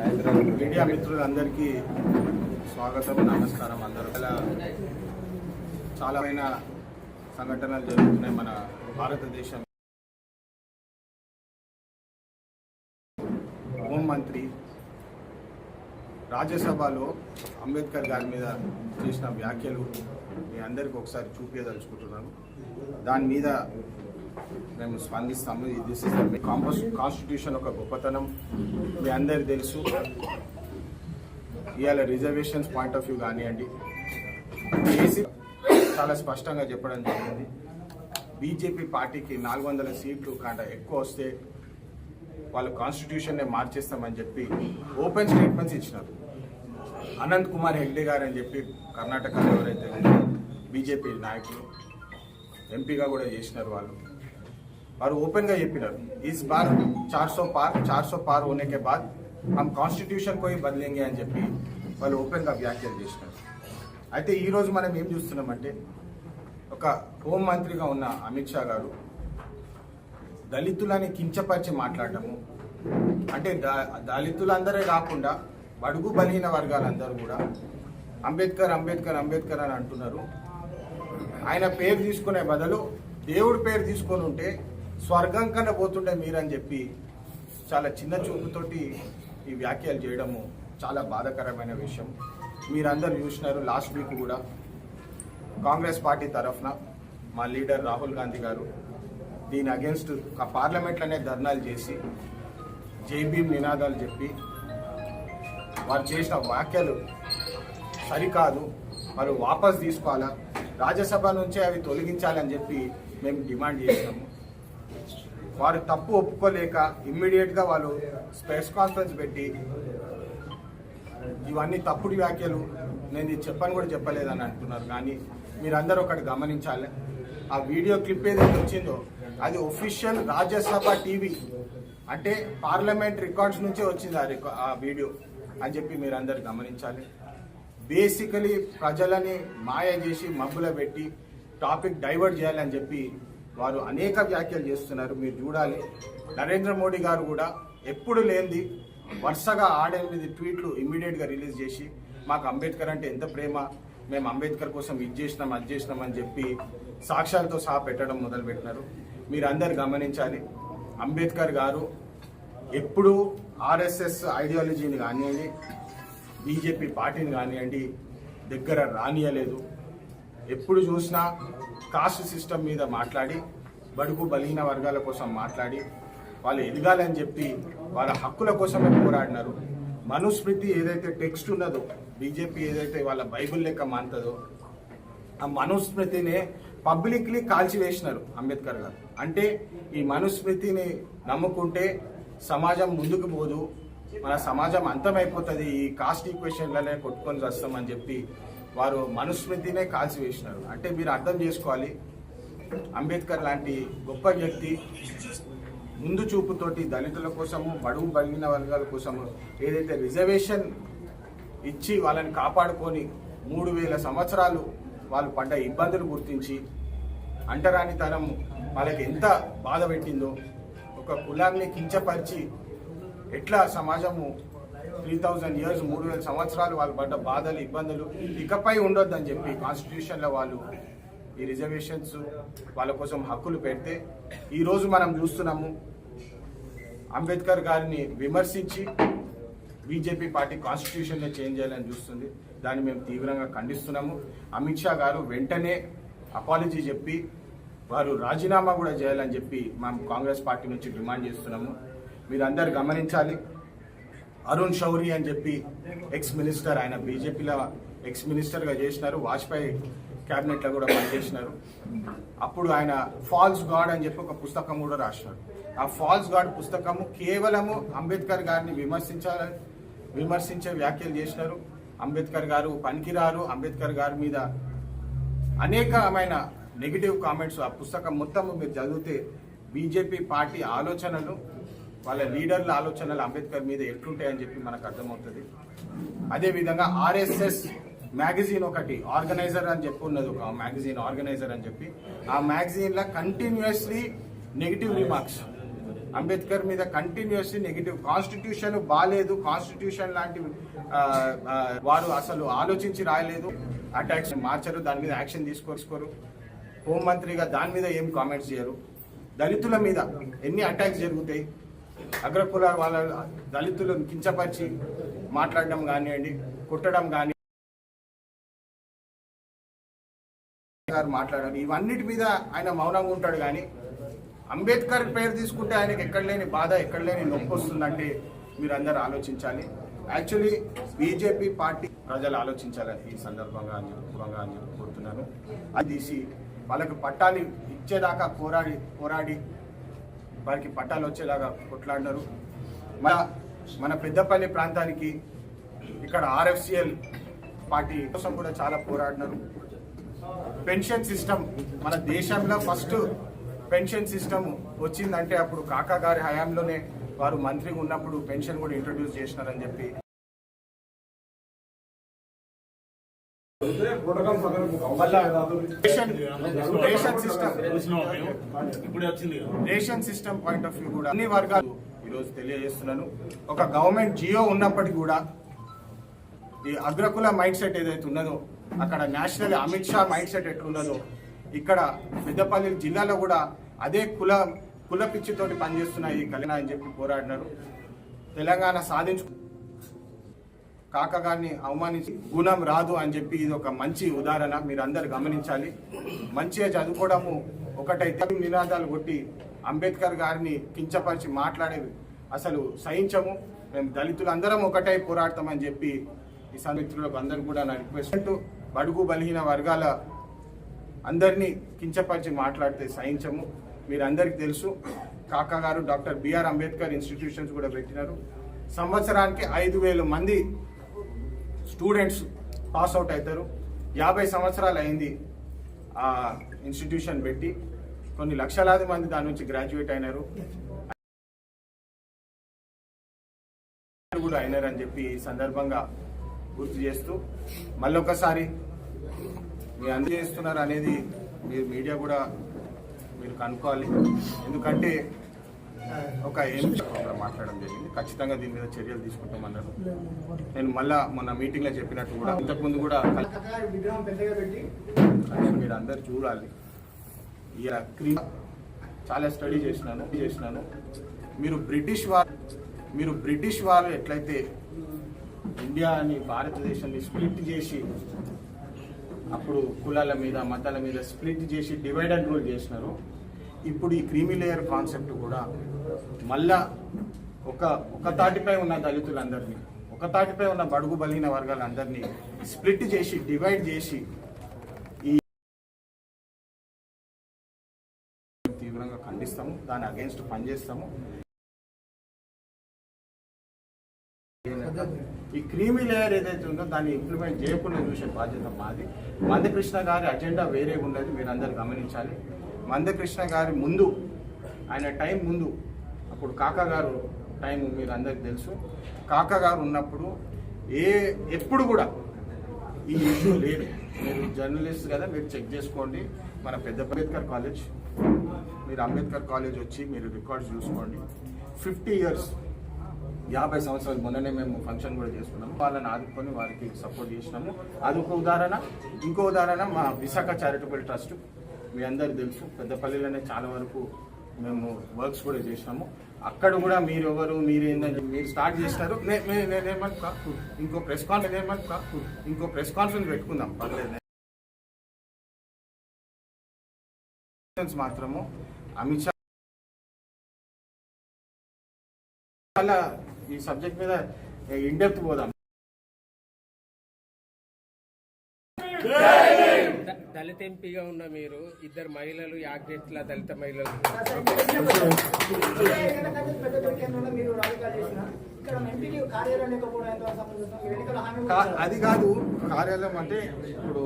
Media మిత్రులందరికీ స్వాగతం నమస్కారం అందరూ. ఇలా సంఘటనలు జరుగుతున్నాయి మన భారతదేశం. హోంమంత్రి రాజ్యసభలో అంబేద్కర్ గారి మీద చేసిన వ్యాఖ్యలు మీ అందరికీ ఒకసారి చూపించదలుచుకుంటున్నాను దాని మీద మేము స్పందిస్తాము. దిస్ ఇస్ కాంపస్ కాన్స్టిట్యూషన్ ఒక గొప్పతనం. మీ అందరికి తెలుసు. ఇవాళ రిజర్వేషన్స్ పాయింట్ ఆఫ్ వ్యూ కానివ్వండి. ఏసీ చాలా స్పష్టంగా చెప్పడం జరిగింది. బీజేపీ పార్టీకి నాలుగు వందల సీట్లు కంట ఎక్కువ వస్తే వాళ్ళు కాన్స్టిట్యూషన్నే మార్చేస్తామని చెప్పి ఓపెన్ స్టేట్మెంట్స్ ఇచ్చినారు. అనంత్ కుమార్ హెగ్డే గారు అని చెప్పి కర్ణాటకలో ఎవరైతే బీజేపీ నాయకులు ఎంపీగా కూడా చేసినారు వాళ్ళు. వారు ఓపెన్గా చెప్పినారు ఈస్ బార్ చార్ సో పార్ చార్ సో పార్ హోనేకే బాద్ హమ్ కాన్స్టిట్యూషన్ కోయి బదిలేంగే అని చెప్పి వాళ్ళు ఓపెన్గా వ్యాఖ్యలు చేసినారు. అయితే ఈరోజు మనం ఏం చూస్తున్నామంటే ఒక హోమ్ మంత్రిగా ఉన్న అమిత్ షా గారు దళితులని కించపరిచి మాట్లాడటము అంటే దళితులందరే కాకుండా బడుగు బలహీన వర్గాలందరూ కూడా అంబేద్కర్ అంబేద్కర్ అంబేద్కర్ అని అంటున్నారు. ఆయన పేరు తీసుకునే బదులు దేవుడి పేరు తీసుకొని ఉంటే స్వర్గం కన్నా పోతుండే మీరని చెప్పి చాలా చిన్న చూపుతోటి ఈ వ్యాఖ్యలు చేయడము చాలా బాధాకరమైన విషయం. మీరందరూ చూసినారు లాస్ట్ వీక్ కూడా. కాంగ్రెస్ పార్టీ తరఫున మా లీడర్ రాహుల్ గాంధీ గారు దీని అగేన్స్ట్ పార్లమెంట్లోనే ధర్నాలు చేసి జేబీ నినాదాలు చెప్పి వారు చేసిన వ్యాఖ్యలు సరికాదు. వారు వాపస్ తీసుకోవాలా? రాజ్యసభ నుంచే అవి తొలగించాలని చెప్పి మేము డిమాండ్ చేసినాము. వారు తప్పు ఒప్పుకోలేక ఇమ్మీడియట్గా వాళ్ళు ప్రెస్ కాన్ఫరెన్స్ పెట్టి ఇవన్నీ తప్పుడు వ్యాఖ్యలు. నేను ఇది చెప్పని కూడా చెప్పలేదని అంటున్నారు. కానీ మీరందరూ ఒకటి గమనించాలి. ఆ వీడియో క్లిప్ ఏదైతే వచ్చిందో అది ఒఫిషియల్ రాజ్యసభ టీవీ అంటే పార్లమెంట్ రికార్డ్స్ నుంచే వచ్చింది ఆ రికా ఆ వీడియో అని చెప్పి మీరందరూ గమనించాలి. బేసికలీ ప్రజలని మాయ చేసి మబ్బులో పెట్టి టాపిక్ డైవర్ట్ చేయాలని చెప్పి వారు అనేక వ్యాఖ్యలు చేస్తున్నారు. మీరు చూడాలి. నరేంద్ర మోడీ గారు కూడా ఎప్పుడు లేనిది వరుసగా ఆడెనిమిది ట్వీట్లు ఇమ్మీడియట్గా రిలీజ్ చేసి మాకు అంబేద్కర్ అంటే ఎంత ప్రేమ మేము అంబేద్కర్ కోసం ఇది చేసినాం అది చేసినాం అని చెప్పి సాక్ష్యాలతో సహా పెట్టడం మొదలుపెట్టినారు. మీరు అందరు గమనించాలి. అంబేద్కర్ గారు ఎప్పుడు ఆర్ఎస్ఎస్ ఐడియాలజీని కానివ్వండి బీజేపీ పార్టీని కానివ్వండి దగ్గర రానియలేదు. ఎప్పుడు చూసినా కాస్ట్ సిస్టమ్ మీద మాట్లాడి బడుగు బలహీన వర్గాల కోసం మాట్లాడి వాళ్ళు ఎదగాలని చెప్పి వాళ్ళ హక్కుల కోసమే పోరాడినారు. మనుస్మృతి ఏదైతే టెక్స్ట్ ఉన్నదో బీజేపీ ఏదైతే వాళ్ళ బైబిల్ లెక్క మానుతుందో ఆ మనుస్మృతిని పబ్లిక్లీ కాల్చివేసినారు అంబేద్కర్ గారు. అంటే ఈ మనుస్మృతిని నమ్ముకుంటే సమాజం ముందుకు పోదు మన సమాజం అంతమైపోతుంది ఈ కాస్ట్ ఈక్వేషన్లనే కొట్టుకొని వస్తామని చెప్పి వారు మనుస్మృతినే కాల్చివేసినారు అంటే మీరు అర్థం చేసుకోవాలి. అంబేద్కర్ లాంటి గొప్ప వ్యక్తి ముందు చూపుతోటి దళితుల కోసము బడుగు బలిగిన వర్గాల కోసము ఏదైతే రిజర్వేషన్ ఇచ్చి వాళ్ళని కాపాడుకొని మూడు వేల సంవత్సరాలు వాళ్ళు పడ్డ ఇబ్బందులు గుర్తించి అంటరానితనం వాళ్ళకి ఎంత బాధ పెట్టిందో ఒక కులాన్ని కించపరిచి ఎట్లా సమాజము త్రీ థౌజండ్ ఇయర్స్ మూడు వేల సంవత్సరాలు వాళ్ళు పడ్డ బాధలు ఇబ్బందులు. ఇకపై ఉండొద్దని చెప్పి కాన్స్టిట్యూషన్లో వాళ్ళు ఈ రిజర్వేషన్స్ వాళ్ళ కోసం హక్కులు పెడితే ఈరోజు మనం చూస్తున్నాము అంబేద్కర్ గారిని విమర్శించి బీజేపీ పార్టీ కాన్స్టిట్యూషన్లో చేంజ్ చేయాలని చూస్తుంది. దాన్ని మేము తీవ్రంగా ఖండిస్తున్నాము. అమిత్ షా గారు వెంటనే అపాలజీ చెప్పి వారు రాజీనామా కూడా చేయాలని చెప్పి మేము కాంగ్రెస్ పార్టీ నుంచి డిమాండ్ చేస్తున్నాము. మీరందరూ గమనించాలి. అరుణ్ శౌరి అని చెప్పి ఎక్స్ మినిస్టర్ ఆయన బీజేపీలో ఎక్స్ మినిస్టర్గా చేసినారు. వాజ్పేయి క్యాబినెట్లో కూడా పనిచేసినారు. అప్పుడు ఆయన ఫాల్స్ గాడ్ అని చెప్పి ఒక పుస్తకం కూడా రాసినారు. ఆ ఫాల్స్ గాడ్ పుస్తకము కేవలము అంబేద్కర్ గారిని విమర్శించాల విమర్శించే వ్యాఖ్యలు చేసినారు. అంబేద్కర్ గారు పనికిరారు. అంబేద్కర్ గారి మీద అనేకమైన నెగిటివ్ కామెంట్స్ ఆ పుస్తకం మొత్తం మీరు చదివితే బీజేపీ పార్టీ ఆలోచనలు వాళ్ళ లీడర్ల ఆలోచనలు అంబేద్కర్ మీద ఎట్లుంటాయని చెప్పి మనకు అర్థమవుతుంది. అదేవిధంగా ఆర్ఎస్ఎస్ మ్యాగజైన్ ఒకటి ఆర్గనైజర్ అని చెప్పి ఉన్నది ఒక మ్యాగజైన్ ఆర్గనైజర్ అని చెప్పి. ఆ మ్యాగజైన్లో కంటిన్యూస్లీ నెగిటివ్ రిమార్క్స్ అంబేద్కర్ మీద కంటిన్యూస్లీ నెగిటివ్ కాన్స్టిట్యూషన్ బాగాలేదు కాన్స్టిట్యూషన్ లాంటి వారు అసలు ఆలోచించి రాయలేదు. అటాక్స్ మార్చరు దాని మీద యాక్షన్ తీసుకోరు హోంమంత్రిగా దాని మీద ఏం కామెంట్స్ చేయరు. దళితుల మీద ఎన్ని అటాక్స్ జరుగుతాయి? అగ్రకుల వాళ్ళ దళితులను కించపరిచి మాట్లాడడం కానివ్వండి కుట్టడం కానీ గారు మాట్లాడారు. ఇవన్నిటి మీద ఆయన మౌనంగా ఉంటాడు కానీ అంబేద్కర్ పేరు తీసుకుంటే ఆయనకి ఎక్కడ లేని బాధ ఎక్కడ లేని నొప్పి వస్తుందంటే మీరు అందరు ఆలోచించాలి. యాక్చువల్లీ బీజేపీ పార్టీ ప్రజలు ఆలోచించాలని ఈ సందర్భంగా అని చెప్పి అని చెప్పి కోరుతున్నాను. అది తీసి వాళ్ళకి పట్టాలు ఇచ్చేదాకా పోరాడి పోరాడి వారికి పట్టాలు వచ్చేలాగా కొట్లాడినారు. మన మన పెద్దపల్లి ప్రాంతానికి ఇక్కడ ఆర్ఎఫ్సిఎల్ పార్టీ కోసం కూడా చాలా పోరాడినారు. పెన్షన్ సిస్టమ్ మన దేశంలో ఫస్ట్ పెన్షన్ సిస్టమ్ వచ్చిందంటే అప్పుడు కాకా గారి హయాంలోనే వారు మంత్రిగా ఉన్నప్పుడు పెన్షన్ కూడా ఇంట్రడ్యూస్ చేసినారని చెప్పి ration system point of view కూడా అన్ని వర్గాలు ఈరోజు తెలియజేస్తున్నాను. ఒక గవర్నమెంట్ జియో ఉన్నప్పటికీ కూడా ఈ అగ్రకుల మైండ్ సెట్ ఏదైతే ఉన్నదో అక్కడ national Amit Shah mind set ఎట్లున్నదో ఇక్కడ పెద్దపల్లి జిల్లాలో కూడా అదే కుల కుల పిచ్చితోటి పనిచేస్తున్న ఈ కలిన అని చెప్పి పోరాడినారు. తెలంగాణ సాధించు కాక గారిని అవమానించి గుణం రాదు అని చెప్పి ఇది ఒక మంచి ఉదాహరణ. మీరు అందరు గమనించాలి. మంచిగా చదువుకోవడము ఒకటైతే నినాదాలు కొట్టి అంబేద్కర్ గారిని కించపరిచి మాట్లాడేవి అసలు సహించము. మేము దళితులందరం ఒకటై పోరాడతామని చెప్పి ఈ సమిత్రులకు అందరూ కూడా నా రిక్వెస్ట్ బడుగు బలహీన వర్గాల అందరినీ కించపరిచి మాట్లాడితే సహించము. మీరందరికీ తెలుసు. కాకా గారు డాక్టర్ బిఆర్ అంబేద్కర్ ఇన్స్టిట్యూషన్స్ కూడా పెట్టినారు. సంవత్సరానికి ఐదు వేల మంది స్టూడెంట్స్ పాస్ అవుట్ అవుతారు యాభై సంవత్సరాలు అయింది ఆ ఇన్స్టిట్యూషన్ పెట్టి. కొన్ని లక్షలాది మంది దాని నుంచి గ్రాడ్యుయేట్ అయినారు. కూడా అయినారని చెప్పి ఈ సందర్భంగా గుర్తు చేస్తూ మళ్ళొకసారి మీరు అందజేస్తున్నారు అనేది మీరు మీడియా కూడా మీరు కనుక్కోవాలి. ఎందుకంటే ఒక ఎంపీ మాట్లాడడం జరిగింది. ఖచ్చితంగా దీని మీద చర్యలు తీసుకుంటామన్నారు నేను మళ్ళా మొన్న మీటింగ్లో చెప్పినట్టు కూడా ఇంతకుముందు కూడా మీరు అందరు చూడాలి. ఇక క్రీమ్ చాలా స్టడీ చేసినాను చేసినాను. మీరు బ్రిటిష్ వారు మీరు బ్రిటిష్ వారు ఎట్లయితే ఇండియాని భారతదేశాన్ని స్ప్లిట్ చేసి అప్పుడు కులాల మీద మతాల మీద స్ప్లిట్ చేసి డివైడ్ అండ్ రూల్ చేసినారు. ఇప్పుడు ఈ క్రీమీ లేయర్ కాన్సెప్ట్ కూడా మళ్ళా ఒక ఒక తాటిపై ఉన్న దళితులందరినీ ఒక తాటిపై ఉన్న బడుగు బలిగిన వర్గాలందరినీ స్ప్లిట్ చేసి డివైడ్ చేసి ఈ తీవ్రంగా ఖండిస్తాము దాని అగేన్స్ట్ పనిచేస్తాము. ఈ క్రీమీ లేయర్ ఏదైతే ఉందో దాన్ని ఇంప్లిమెంట్ చేయకుండా చూసే బాధ్యత మాది. మందకృష్ణ గారి అజెండా వేరే ఉండదు మీరు అందరు గమనించాలి. మందకృష్ణ గారి ముందు ఆయన టైం ముందు అప్పుడు కాకాగారు టైం మీరు అందరికి తెలుసు కాకాగారు ఉన్నప్పుడు ఏ ఎప్పుడు కూడా ఈ ఇష్యూ లేదు. మీరు జర్నలిస్ట్ కదా మీరు చెక్ చేసుకోండి. మన పెద్ద అంబేద్కర్ కాలేజ్ మీరు అంబేద్కర్ కాలేజ్ వచ్చి మీరు రికార్డ్స్ చూసుకోండి. ఫిఫ్టీ ఇయర్స్ యాభై సంవత్సరాలు మొన్ననే మేము ఫంక్షన్ కూడా చేసుకున్నాము. వాళ్ళని ఆదుకొని వారికి సపోర్ట్ చేసినాము. అది ఒక ఉదాహరణ. ఇంకో ఉదాహరణ మా విశాఖ చారిటబుల్ ట్రస్ట్ మీ అందరికి తెలుసు పెద్దపల్లిలోనే చాలా వరకు మేము వర్క్స్ కూడా చేసినాము. అక్కడ కూడా మీరు ఎవరు మీరు ఏందని మీరు స్టార్ట్ చేస్తారు. నేనేమనుకో ఇంకో ప్రెస్ కాన్ఫరెన్స్ ఏమనుకో ఇంకో ప్రెస్ కాన్ఫరెన్స్ పెట్టుకుందాం. పర్లేదు. మాత్రము. అమిత్ షా అలా ఈ సబ్జెక్ట్ మీద ఇండెప్త్ పోదాం. దళిత ఎంపీగా ఉన్న మీరు ఇద్దరు మహిళలు యాగ్రెట్ల దళిత మహిళలు. అది కాదు కార్యాలయం అంటే ఇప్పుడు